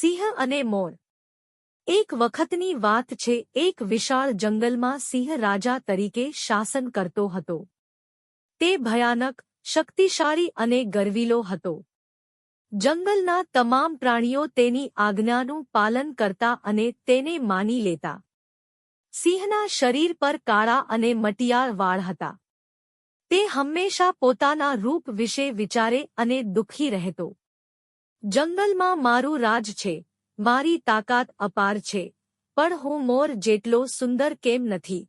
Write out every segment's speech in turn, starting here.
સિંહ અને મોર એક વખતની વાત છે, એક વિશાળ જંગલમાં સિંહ રાજા તરીકે શાસન કરતો હતો. તે ભયાનક, શક્તિશાળી અને ગર્વીલો હતો. જંગલના તમામ પ્રાણીઓ તેની આજ્ઞાનું પાલન કરતા અને તેને માની લેતા. સિંહના શરીર પર કાળા અને મટિયાળ વાળ હતા. તે હંમેશા પોતાના રૂપ વિશે વિચારે અને દુઃખી રહેતો. જંગલમાં મારું રાજ છે, મારી તાકાત અપાર છે, પણ હું મોર જેટલો સુંદર કેમ નથી?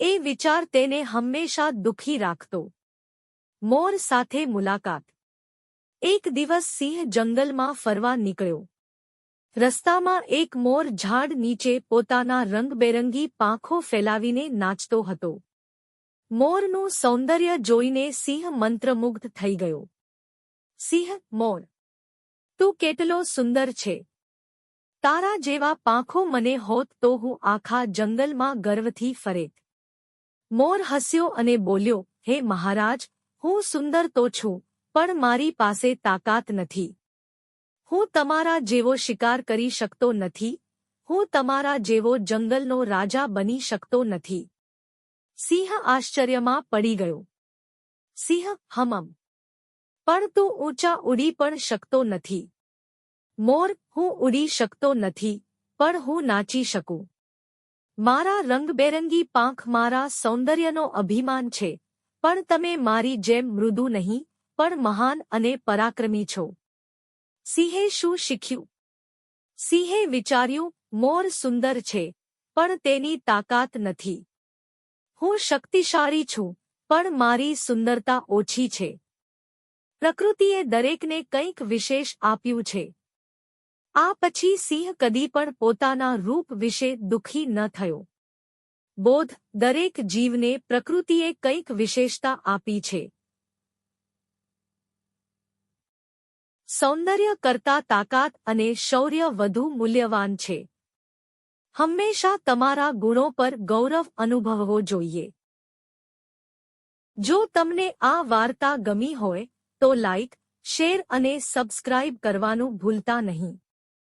એ વિચાર તેને હંમેશા દુઃખી રાખતો. મોર સાથે મુલાકાત. એક દિવસ સિંહ જંગલમાં ફરવા નીકળ્યો. રસ્તામાં એક મોર ઝાડ નીચે પોતાના રંગબેરંગી પાંખો ફેલાવીને નાચતો હતો. મોરનું સૌંદર્ય જોઈને સિંહ મંત્રમુગ્ધ થઈ ગયો. સિંહ, મોર તું કેટલો સુંદર છે. તારા જેવા પાંખો મને હોત તો હું આખા જંગલમાં ગર્વથી ફરેત મોર હસ્યો અને બોલ્યો, હે મહારાજ, હું સુંદર તો છું, પણ મારી પાસે તાકાત નથી. હું તમારા જેવો શિકાર કરી શકતો નથી. હું તમારા જેવો જંગલનો રાજા બની શકતો નથી. સિંહ આશ્ચર્યમાં પડી ગયો. સિંહ, હમમ પણ તું ઊંચા ઉડી પણ શકતો નથી. મોર, હું ઉડી શકતો નથી, પણ હું નાચી શકું. મારા રંગબેરંગી પાંખ મારા સૌંદર્યનો અભિમાન છે, પણ તમે મારી જેમ મૃદુ નહીં, પણ મહાન અને પરાક્રમી છો. સિંહે શું શીખ્યું? સિંહે વિચાર્યું, મોર સુંદર છે, પણ તેની તાકાત નથી. હું શક્તિશાળી છું, પણ મારી સુંદરતા ઓછી છે. પ્રકૃતિએ દરેકને કંઈક વિશેષ આપ્યું છે. આ પછી સિંહ કદી પણ પોતાના રૂપ વિશે દુઃખી ન થયો. બોધ દરેક જીવને પ્રકૃતિએ કંઈક વિશેષતા આપી છે. સૌંદર્ય કરતા તાકાત અને શૌર્ય વધુ મૂલ્યવાન છે. હંમેશા તમારા ગુણો પર ગૌરવ અનુભવવો જોઈએ. જો તમને આ વાર્તા ગમી હોય તો લાઇક શેર અને સબસ્ક્રાઇબ કરવાનું ભૂલતા નહીં.